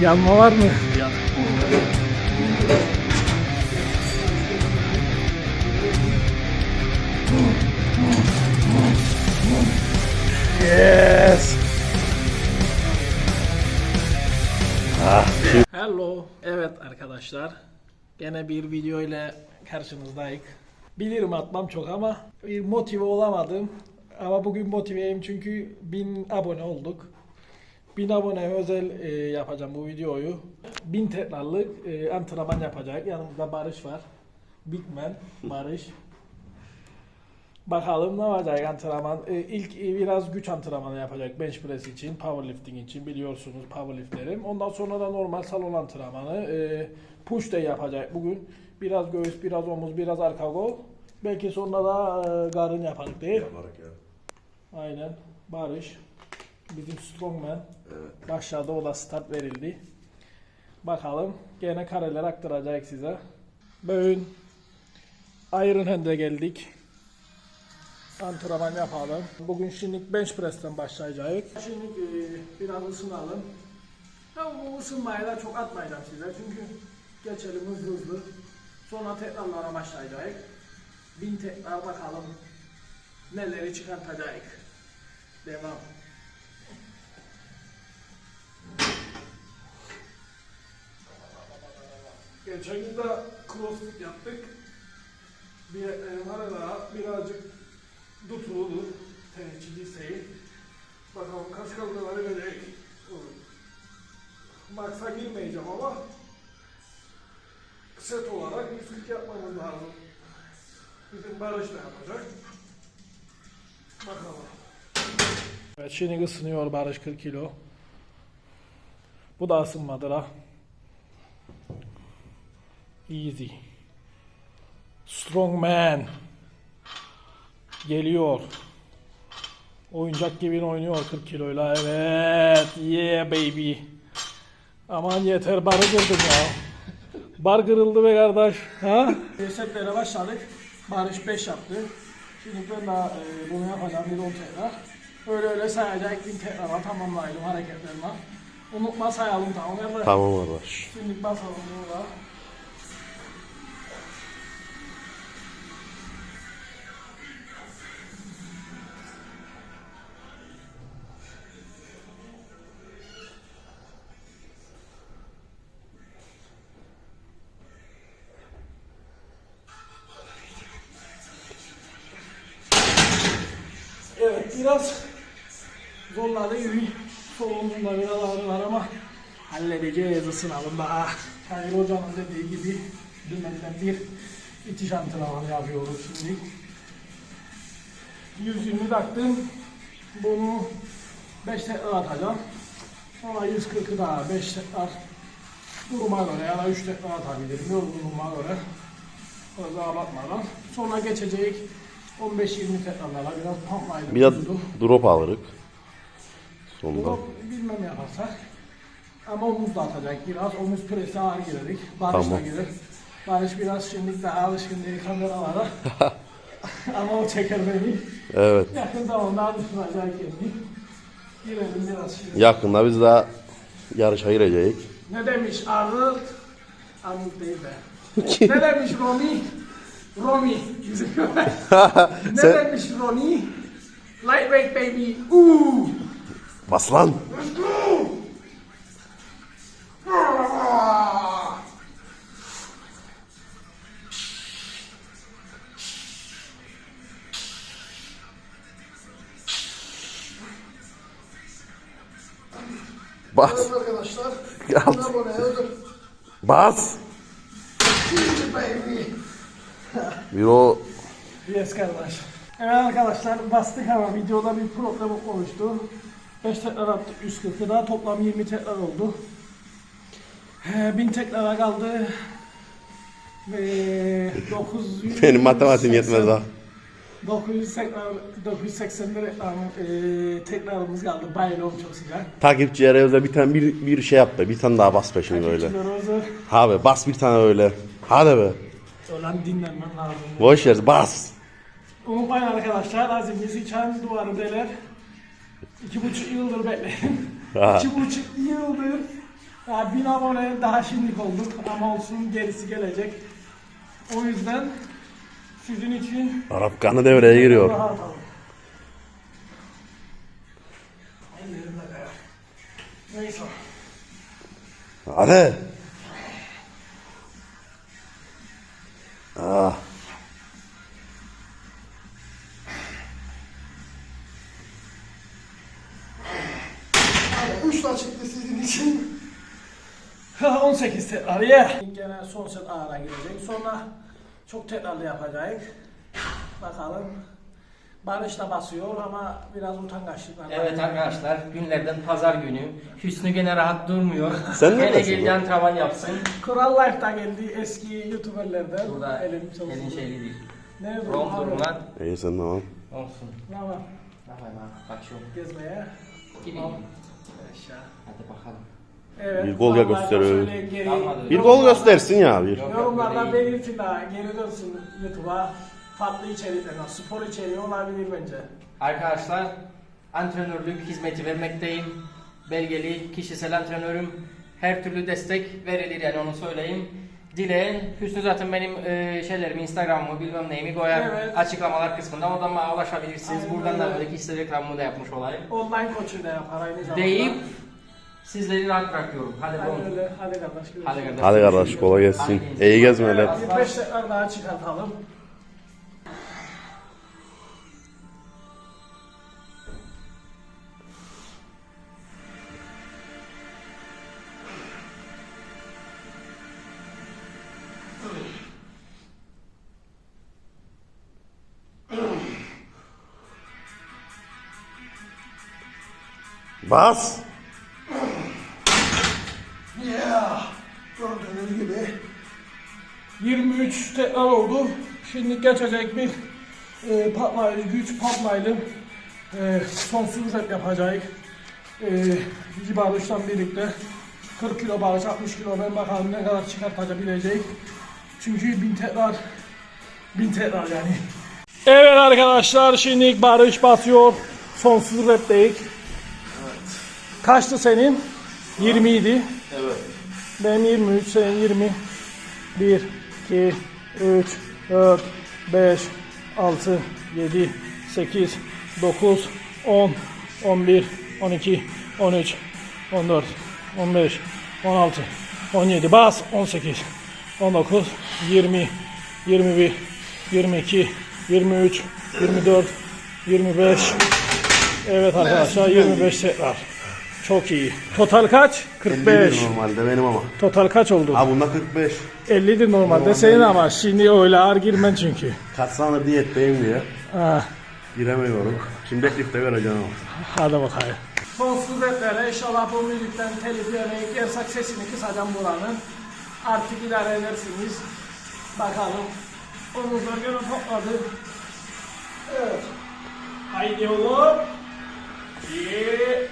Yanma var mı? Yes. Hello. Evet arkadaşlar. Gene bir video ile karşınızdayız. Bilirim atmam çok ama bir motive olamadım. Ama bugün motiveyim çünkü 1000 abone olduk. 1000 abone özel e, yapacağım bu videoyu. 1000 tekrarlık e, antrenman yapacak. Yanımda Barış var. Big Man Barış. Bakalım ne olacak antrenman. E, ilk e, biraz güç antrenmanı yapacak bench press için, powerlifting için biliyorsunuz powerliftlerim. Ondan sonra da normal salon antrenmanı. E, push day yapacak bugün. Biraz göğüs, biraz omuz, biraz arka kol. Belki sonra da e, karın yaparız değil. Yaparak ya. Aynen. Barış. Bizim strongman. Evet. Başladı o da start verildi. Bakalım. Gene kareler aktaracak size. Bugün Iron Hand'e geldik. Antrenman yapalım. Bugün şimdi bench press'ten başlayacağız. Şimdi e, biraz ısınalım. Ya bu ısınmayı da çok atmayacağım size çünkü geçelim hızlı hızlı. Sonra tekrarlara başlayacağız. Bin tekrar bakalım neleri çıkartacağız. Devam. Geçen gün de crossfit yaptık. E, arada birazcık tutuldu. Tenekçi dirseği. Bakalım kaç kaldıları verecek. Maksa girmeyeceğim ama set olarak 140 yapmamız lazım. Bizim Barış da yapacak. Bakalım. Evet şimdi ısınıyor Barış 40 kilo. Bu da ısınmadır ha. Easy. Strong man. Geliyor. Oyuncak gibi oynuyor 40 kiloyla. Evet. Yeah baby. Aman yeter barı kırdım ya. Bar kırıldı be kardeş. Ha? Setlere başladık. Barış 5 yaptı. Şimdi ben de e, bunu yapacağım bir 10 tekrar. Öyle öyle sayacak bin tekrara tamamlayalım hareketlerine. Unutma sayalım tamam mı? Tamam arkadaş. Şimdi basalım burada. Daha. Hayır hocanın dediği gibi dümenden bir itiş antrenmanı yapıyoruz şimdi. 120 taktım. Bunu 5 tekrar atacağım. Sonra 140'ı daha 5 tekrar duruma göre ya da 3 tekrar atabilirim. Yorgunluğuma göre. Fazla abartmadan. Sonra geçecek 15-20 tekrarlara biraz pumplayalım. Bir de vücudu. drop alırık. Sonunda. Bunu bilmem yaparsak. Ama omuz da atacak biraz. Omuz presi ağır girerik. Barış da Tamam. girer. Barış biraz şimdi daha alışkın değil kameralara. Ama o çeker beni. Evet. Yakın zamanda alıştıracak kendini. Girelim biraz şimdi. Yakında biz daha yarışa girecek. Ne demiş Arnold? Arnold değil be. ne demiş? Romy. Bizim ne Sen- demiş Romy? Lightweight baby. Ooh. Bas lan. Let's go! Bas. Evet arkadaşlar. Yap. Bas. Bir o Yes kardeş. Evet arkadaşlar bastık ama videoda bir problem oluştu. 5 tekrar attık 140'ı daha toplam 20 tekrar oldu. 1000 tekrara kaldı. Ve 900 benim matematiğim yetmez ha. 900 tekrar 981 reklam e, tekrarımız kaldı. Bayılıyorum çok sıcak. Takipçilere özel bir tane bir, bir şey yap be. Bir tane daha bas be şimdi öyle. Abi bas bir tane öyle. Hadi be. olan dinlenmem lazım. Boş ver bas. Unutmayın arkadaşlar azimli sıçan duvarı deler. İki buçuk yıldır bekleyin. İki buçuk yıldır Ya 1000 abone daha şimdilik olduk ama olsun gerisi gelecek. O yüzden sizin için Arap kanı devreye giriyor. rahat kayar. Neyse. Hadi. Ah. Hadi 3 da çıktı sizin için. Ha, 18 tekrar ye. Gene son set ağına girecek. Sonra çok tekrarlı yapacak. Bakalım. Barış da basıyor ama biraz utangaçlık var. Evet arkadaşlar günlerden pazar günü. Hüsnü gene rahat durmuyor. Sen Gene neredesin geldi antrenman yapsın. Kural Life'da geldi eski YouTuber'lerden. Burada Elim çalışıyor. elin şeyli değil. Nerede? Rom durumlar İyi sen tamam. olsun. Ne var? Abi kaçıyorum. Gezmeye. Tamam. Aşağı. Hadi bakalım. Evet. Bir gol vallahi gösteriyor. şöyle geri-. Bir gol göstersin ya bir. Yok, Yorumlardan belirtin daha geri dönsün YouTube'a. Farklı içerikler, spor içeriği olabilir bence. Arkadaşlar antrenörlük hizmeti vermekteyim. Belgeli kişisel antrenörüm. Her türlü destek verilir yani onu söyleyeyim. Dileyen Hüsnü zaten benim e, şeylerimi Instagram'ımı bilmem neyimi koyar Evet. açıklamalar kısmında oradan bana ulaşabilirsiniz. Aynen Buradan da öyle. böyle kişisel reklamımı da yapmış olayım. Online koçu da yapar aynı zamanda. Deyip sizleri rahat bırakıyorum. Hadi Hadi öyle, hadi kardeş. görüşürüz. Hadi kardeş. Hadi kardeş kolay gelsin. İyi gezmeler. Bir beş tekrar daha çıkartalım. Bas. 23 tekrar oldu. Şimdi geçecek bir e, patlayıcı güç patlaylı e, sonsuz rep yapacak. E, iki barıştan birlikte 40 kilo barış 60 kilo ben bakalım ne kadar çıkartabilecek. Çünkü bin tekrar bin tekrar yani. Evet arkadaşlar şimdi barış basıyor. Sonsuz rep'teyiz. Kaçtı senin? 20 idi. Evet. Benim 23, senin 20. 1, 2, 3, 4, 5, 6, 7, 8, 9, 10, 11, 12, 13, 14, 15, 16, 17, bas, 18, 19, 20, 21, 22, 23, 24, 25, Evet arkadaşlar 25 tekrar. Çok iyi. Total kaç? 45. 50 normalde benim ama. Total kaç oldu? Ha bunda 45. 50'dir normalde senin ama şimdi öyle ağır girmen çünkü. Zamandır diyetteyim diye. Ha, Giremiyorum. Şimdi deadlift'te vereceğim ama. hadi bakayım. Sonsuz replere inşallah bu müzikten telif yemeyi yersek sesini kısacağım buranın. Artık idare edersiniz. Bakalım. Omuzlar gene topladı. Evet. Haydi oğlum. İyi.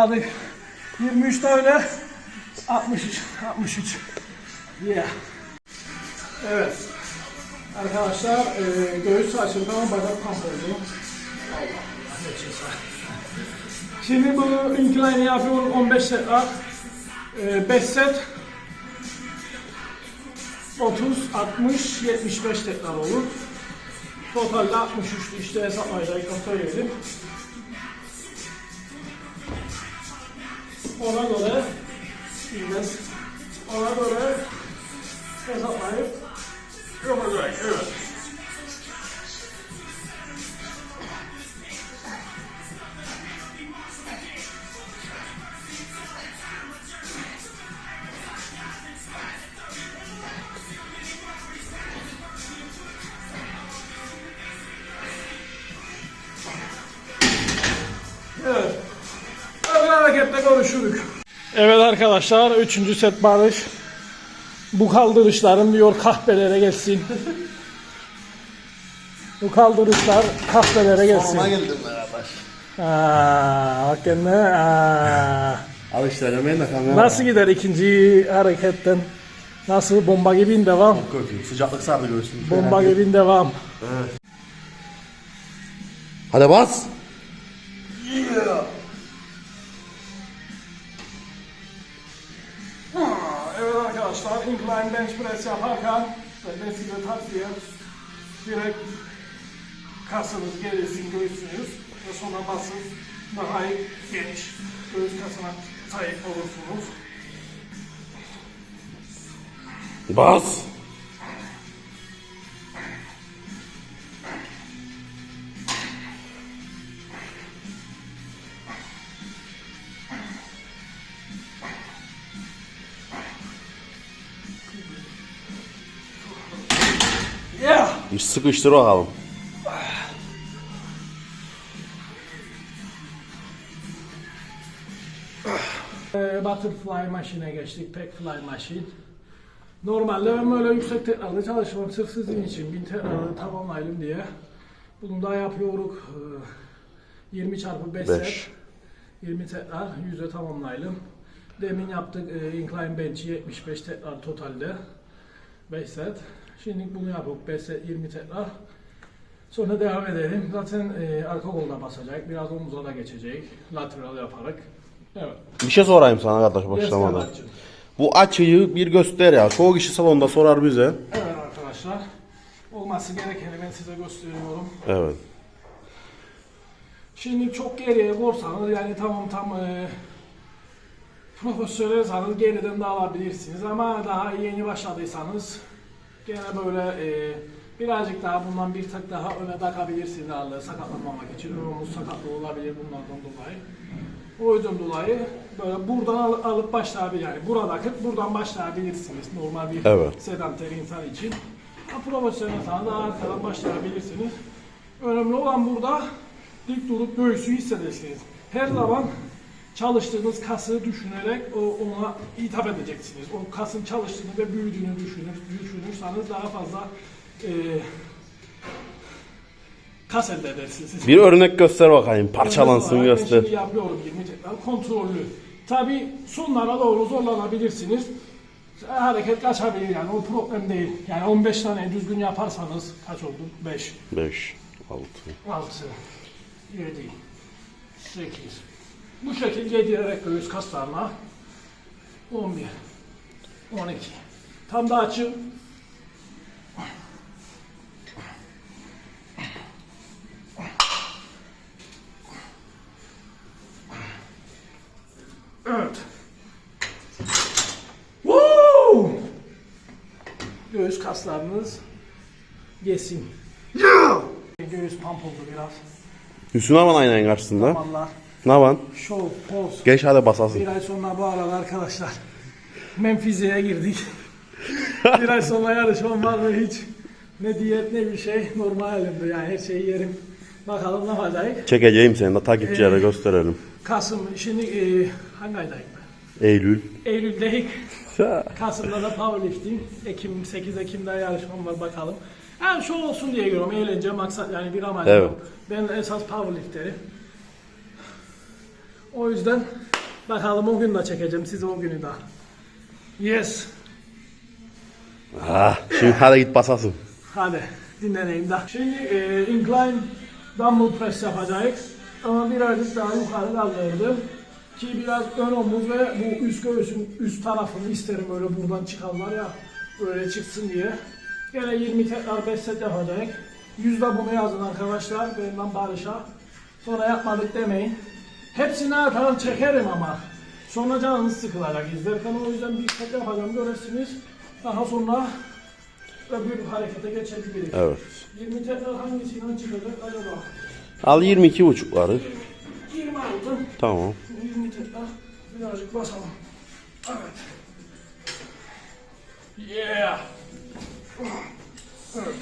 Patladık. 23 de öyle. 63, 63. Yeah. Evet. Arkadaşlar e, göğüs açıldı ama bacak kamp oldu. Allah. Şimdi bunu incline yapıyorum 15 tekrar. E, 5 set. 30, 60, 75 tekrar olur. Totalde 63 işte hesaplayacak söyleyelim. ona göre ineceğiz. Ona göre hesaplayıp yapacağız. Evet. Arkadaşlar 3. set barış. Bu kaldırışların diyor kahvelere gelsin. Bu kaldırışlar kahvelere gelsin. geldim beraber. Aa, bak kendine. Aa. Al işte demeyin de kamera. Nasıl gider ikinci hareketten? Nasıl bomba gibi devam? Kötü. Sıcaklık sardı göğsüm. Bomba gibi devam. Hadi bas. Arkadaşlar, incline bench press yaparken ben size tavsiye direkt kasınız gerilsin, göğsünüz ve sonra basın daha iyi geniş göğüs kasına sahip olursunuz. Bas. Sıkıştır bakalım. Ee, Butterfly maşine geçtik, Packfly maşin. Normalde ben böyle yüksek tekrarda çalışmam sırf sizin için. Bin tekrarda tamamlayalım diye. Bunu da yapıyoruz. Ee, 20 çarpı 5 set. Beş. 20 tekrar 100'e tamamlayalım. Demin yaptık e, incline bench'i 75 tekrar totalde. 5 set. Şimdi bunu yapıp 5 set 20 tekrar. Sonra devam edelim. Zaten e, arka kolda basacak. Biraz omuza da geçecek. Lateral yaparak. Evet. Bir şey sorayım sana kardeş Yes, başlamadan. Serhat'cığım. Bu açıyı bir göster ya. Çoğu kişi salonda sorar bize. Evet arkadaşlar. Olması gerekeni ben size gösteriyorum. Evet. Şimdi çok geriye korsanız yani tamam tam e, profesyonelseniz geriden de alabilirsiniz ama daha yeni başladıysanız gene böyle e, birazcık daha bundan bir tık daha öne takabilirsiniz ağırlığı sakatlanmamak için. Omuz sakatlığı olabilir bunlardan dolayı. O yüzden dolayı böyle buradan al- alıp başlayabilir yani buradaki buradan başlayabilirsiniz normal bir Evet. sedanter insan için. Ama profesyonel sana da arkadan başlayabilirsiniz. Önemli olan burada dik durup göğsü hissedersiniz. Her zaman çalıştığınız kası düşünerek ona hitap edeceksiniz. O kasın çalıştığını ve büyüdüğünü düşünür, düşünürseniz daha fazla e, kas elde edersiniz. Bir örnek göster bakayım. Parçalansın Örnek göster. Şimdi yapıyorum 20 tekrar kontrollü. Tabi sonlara doğru zorlanabilirsiniz. Hareket kaçabilir yani o problem değil. Yani 15 tane düzgün yaparsanız kaç oldu? 5, 5, 6. 6, 7, 8. Bu şekilde yedirerek göğüs kaslarına 11, 12. Tam da açın. Evet. Woo! Göğüs kaslarınız yesin. Göğüs pump oldu biraz. Hüsnü Aman aynanın karşısında. Vallahi Ne yapan? show, pose. Geç hadi basasın. Bir ay sonra bu arada arkadaşlar Memphise'ye girdik. bir ay sonra yarışmam var ve hiç ne diyet ne bir şey normal halimde yani her şeyi yerim. Bakalım ne yapacak. Çekeceğim seni de takipçilere Ee, gösterelim. Kasım şimdi e, hangi aydayım ben? Eylül. Eylül'de Kasım'da da powerlifting. Ekim 8 Ekim'de yarışmam var bakalım. Yani şu olsun diye görüyorum. Eğlence maksat yani bir amacım Evet. Ben esas powerlifterim. O yüzden bakalım o gün de çekeceğim size o günü de. Yes. Ah, şimdi hadi git basasın. Hadi dinleneyim de. Şimdi e, incline dumbbell press yapacağız. Ama birazcık daha yukarı kaldırdım. Ki biraz ön omuz ve bu üst göğsün üst tarafını isterim böyle buradan çıkanlar ya. Böyle çıksın diye. Gene 20 tekrar 5 set yapacağız. Yüzde bunu yazın arkadaşlar. Benimle barışa. Sonra yapmadık demeyin. Hepsini arkadan çekerim ama. Sonra canınız sıkılacak izlerken o yüzden bir set yapacağım görürsünüz. Daha sonra öbür harekete geçebiliriz. Evet. 20 tekrar hangisinden çıkacak acaba? Al 22 buçukları. 26. Tamam. 20 tekrar birazcık basalım. Evet. Yeah. Evet.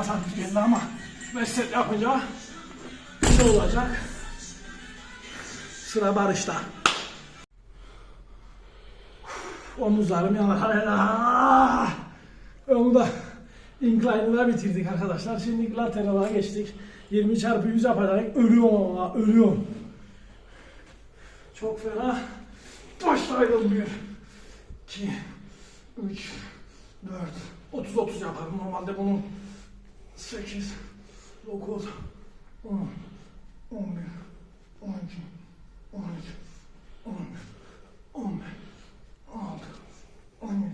Biraz hafif geldi ama 5 set yapınca ne olacak? Sıra Barış'ta. Omuzlarım yanar. Onu da incline'ı da bitirdik arkadaşlar. Şimdi lateral'a geçtik. 20 çarpı 100 yapacak. Ölüyorum ama ölüyorum. Çok fena. Başlayalım bir. 2, 3, 4, 30 30 yaparım. Normalde bunun 8, 9, 10, 11, 12, 13, 14, 15, 16, 17,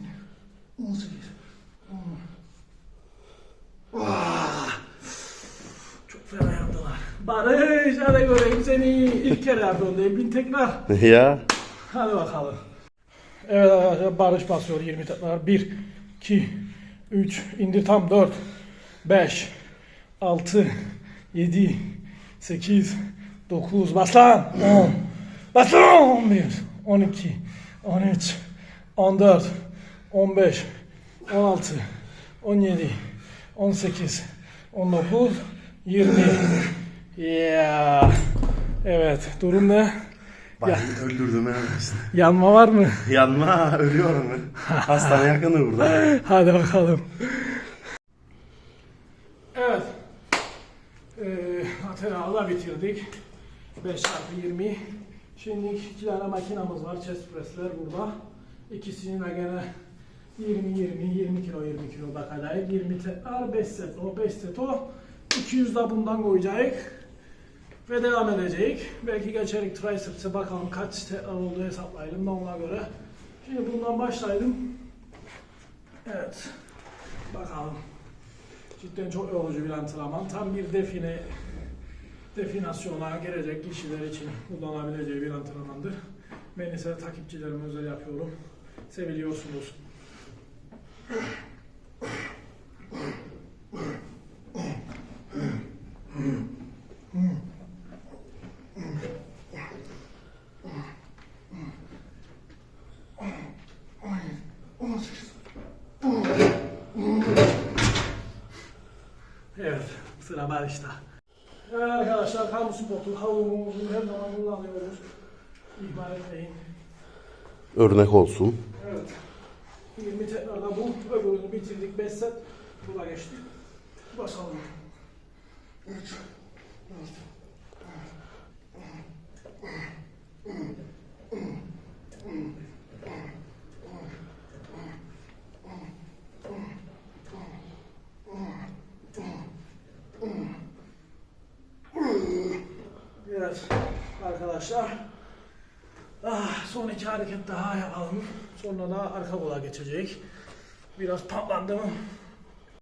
18, 19. Vah! Çok fena yaptılar. Barış hadi göreyim seni. İlk kere yapıyorum bin tekrar. ya. Hadi bakalım. Evet arkadaşlar Barış basıyor 20 tekrar. 1, 2, 3, indir tam 4, 5, 6, 7, 8, 9, bas lan 10, bas lan 11, 12, 13, 14, 15, 16, 17, 18, 19, 20. Yeah. Evet durum ne? Bak öldürdüm ha. Yanma var mı? Yanma ölüyorum ben. Hastane yakını burada. Hadi bakalım. Evet. Ee, lateralda bitirdik. 5 çarpı 20. Şimdi iki tane makinamız var. Chest press'ler burada. İkisinin de gene 20 20 20 kilo 20 kilo da kadar 20 tekrar 5 set o 5 set o 200 da bundan koyacağız ve devam edecek. Belki geçerik triceps'e bakalım kaç tekrar oldu hesaplayalım da ona göre. Şimdi bundan başlayalım. Evet. Bakalım. Cidden çok yorucu bir antrenman. Tam bir define definasyona girecek kişiler için kullanabileceği bir antrenmandır. Ben ise takipçilerime özel yapıyorum. Seviliyorsunuz. Evet, sıra Barış'ta. Evet arkadaşlar, kamu spotu havlumuzu her zaman kullanıyoruz. İhmal etmeyin. Örnek olsun. Evet. 20 tekrarda bu, öbürünü bitirdik 5 set. Bu da geçti. Basalım. 3, 4, Evet arkadaşlar. İki hareket daha yapalım. Sonra da arka kola geçecek. Biraz patlandı mı?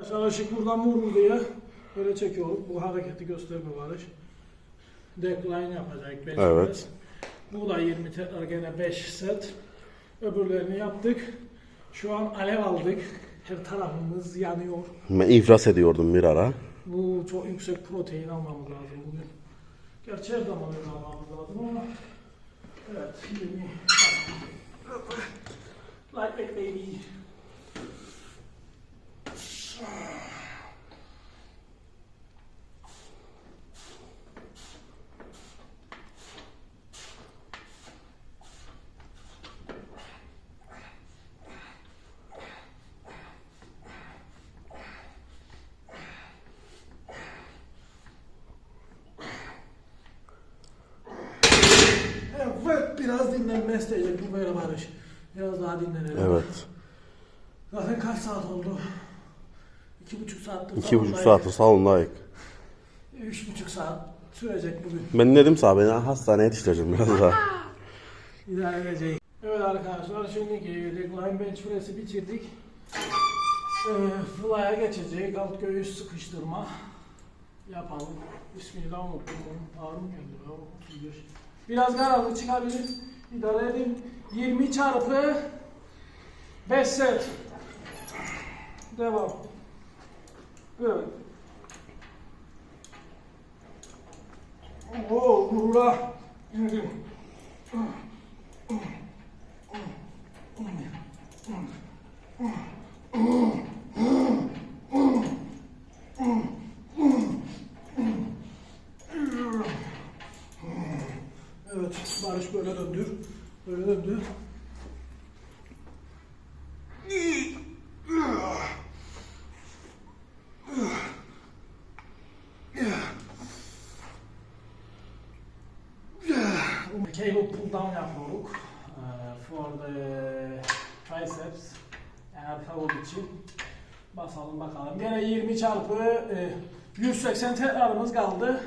Arkadaşlar ışık buradan vurur diye böyle çekiyorum. Bu hareketi gösterme Barış. Decline yapacak 5 Evet. Bu da 20 tekrar gene 5 set. Öbürlerini yaptık. Şu an alev aldık. Her tarafımız yanıyor. Ben iflas ediyordum bir ara. Bu çok yüksek protein almamız lazım bugün. Gerçi her zaman öyle almamız lazım ama evet şimdi like it baby. Evet isteyecek bu böyle Barış. Biraz daha dinlenelim. Evet. Zaten kaç saat oldu? İki buçuk saattir İki buçuk saattir salondayız. Üç buçuk saat sürecek bugün. Ben dedim sana beni hastaneye yetiştireceğim biraz daha. İdare edeceğiz. Evet arkadaşlar şimdi line bench press'i bitirdik. Ee, fly'a geçecek. Alt göğüs sıkıştırma. Yapalım. Bismillah unuttum. Ağrı mı geldi? ya? 35. Biraz karanlık çıkabilir. İdare edin. 20 çarpı 5 set. Devam. Evet. Oo, gurura. İndim. Evet, Barış böyle döndür. Böyle döndür. Cable pull down yapıyoruz. Uh, for the triceps. Arka kol için. Basalım bakalım. Gene 20 çarpı e, 180 tekrarımız kaldı.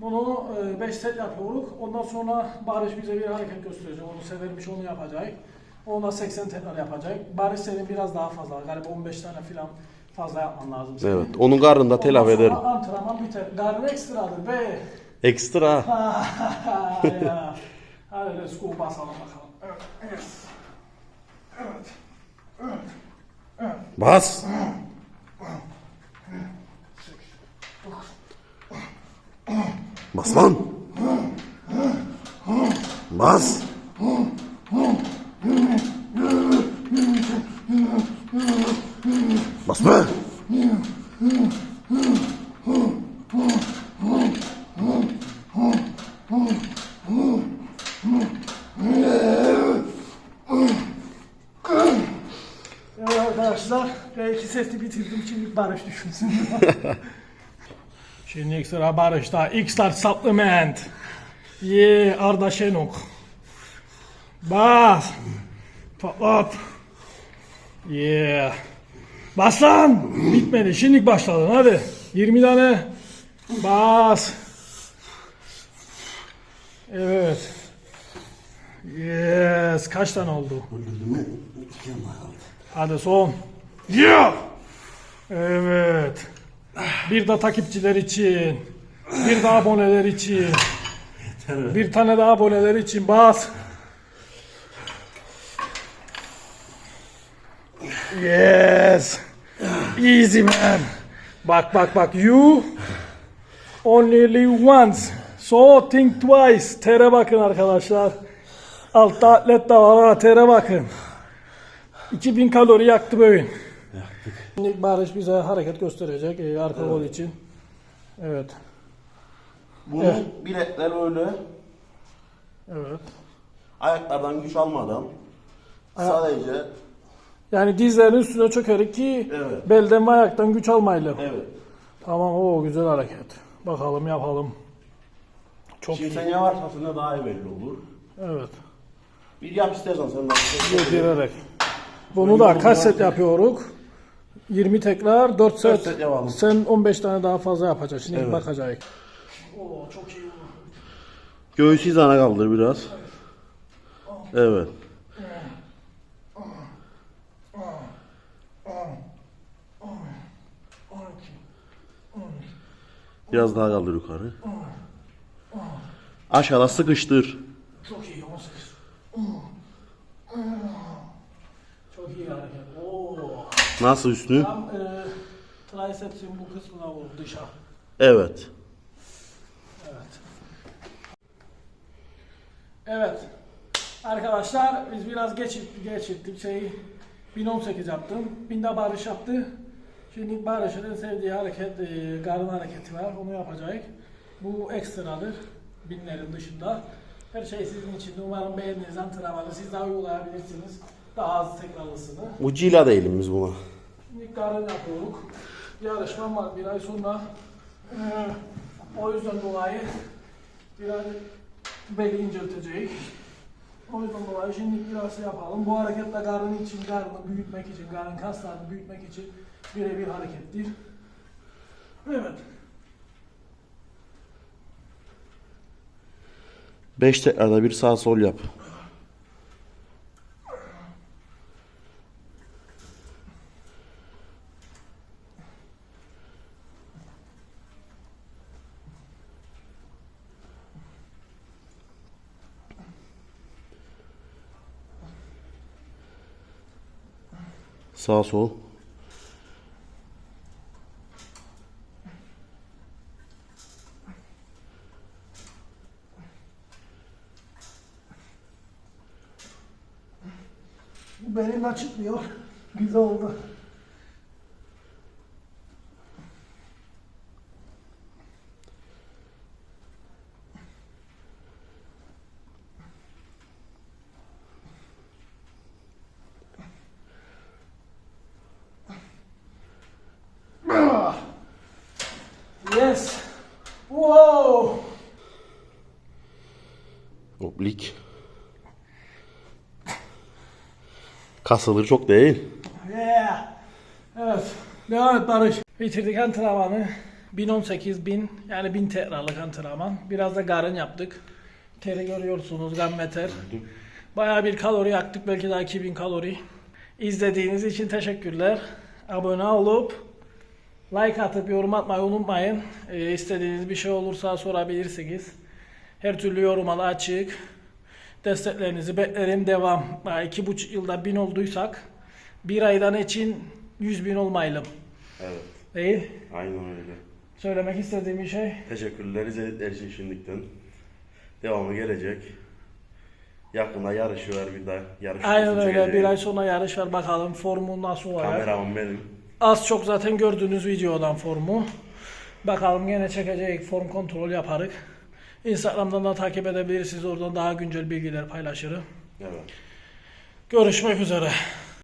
Bunu 5 set yapıyoruz. Ondan sonra Barış bize bir hareket gösterecek. Onu severmiş onu yapacak. Ona 80 tekrar yapacak. Barış senin biraz daha fazla. Galiba 15 tane falan fazla yapman lazım. senin. Evet. Onun karnında Ondan telafi sonra ederim. Antrenman biter. Garın ekstradır be. Ekstra. ya. Hadi let's go basalım bakalım. Evet. Evet. Evet. Evet. Bas. Bas lan. Bas. Bas be. Evet arkadaşlar, belki seti bitirdim şimdi Barış düşünsün. şimdi sıra Barış'ta. X-Star Supplement. Ye Arda Şenok. Bas. Patlat. Yeah. Bas lan. Bitmedi. Şimdi başladın hadi. 20 tane. Bas. Evet. Yes. Kaç tane oldu? Hadi son. Yeah! Evet. Bir de takipçiler için. Bir de aboneler için. Bir tane daha aboneler için bas. Yes. Easy man. Bak bak bak. You only live once. So think twice. Tere bakın arkadaşlar. Altta atlet de var ha. Tere bakın. 2000 kalori yaktı bu öğün. Şimdi Barış bize hareket gösterecek e, arka gol için. Evet. Bunun bilekler öyle. Evet. Ayaklardan güç almadan. Sadece Yani dizlerin üstüne çökerek ki Evet. belden ve ayaktan güç almayla. evet. Tamam o güzel hareket. Bakalım yapalım. Çok Şimdi sen yavaşlasın daha iyi belli olur. Evet. Bir yap istersen sen de. Getirerek. Bunu da kaç set yapıyoruz? 20 tekrar 4 set. set yapalım. Sen 15 tane daha fazla yapacaksın. Şimdi Evet. bakacağız. Oo çok iyi oldu. Hizana kaldır biraz. Evet. Biraz daha kaldır yukarı. Aşağıda sıkıştır. Çok iyi 18. Çok iyi hareket. Nasıl üstünü? Tam e, tricepsin bu kısmına vur dışa. Evet. Evet. Evet. Arkadaşlar biz biraz geçirdik, geçirdik şeyi. 1018 yaptım. Binde Barış yaptı. Şimdi Barış'ın sevdiği hareket, e, karın hareketi var. Onu yapacak. Bu ekstradır. Binlerin dışında. Her şey sizin için. Umarım beğendiğiniz antrenmanı siz daha uygulayabilirsiniz. Daha az tekrarlısını. Ucuyla değilim biz buna. Şimdi karın yapıyoruz. Yarışmam var bir ay sonra. Ee, o yüzden dolayı biraz beli inceltecek. O yüzden dolayı şimdi biraz şey yapalım. Bu hareket de karın için, karnını büyütmek için, karın kaslarını büyütmek için birebir harekettir. Evet. 5 tekrarda bir sağ sol yap. Sağ sol. Bu benim açıkmıyor. Güzel oldu. Kasılır çok değil. Yeah. Evet. Devam et Barış. Bitirdik antrenmanı. 1018 bin yani 1000 tekrarlık antrenman. Biraz da garın yaptık. Teri görüyorsunuz gammeter. Bayağı bir kalori yaktık belki daha 2000 kalori. İzlediğiniz için teşekkürler. Abone olup like atıp yorum atmayı unutmayın. Ee, istediğiniz bir şey olursa sorabilirsiniz. Her türlü yoruma da açık. Desteklerinizi beklerim. Devam. İki buçuk yılda bin olduysak bir aydan için 100 bin olmayalım. Evet. Değil. Aynen öyle. Söylemek istediğim bir şey. Teşekkürler izledikleri için şimdiden. Devamı gelecek. Yakında yarışı var bir daha. Yarış Aynen öyle. gelecek. Bir ay sonra yarış var bakalım formu nasıl olacak. Kameraman benim. Az çok zaten gördüğünüz videodan formu. Bakalım gene çekecek form kontrol yaparık. Instagram'dan da takip edebilirsiniz. Oradan daha güncel bilgiler paylaşırım. Evet. Görüşmek üzere.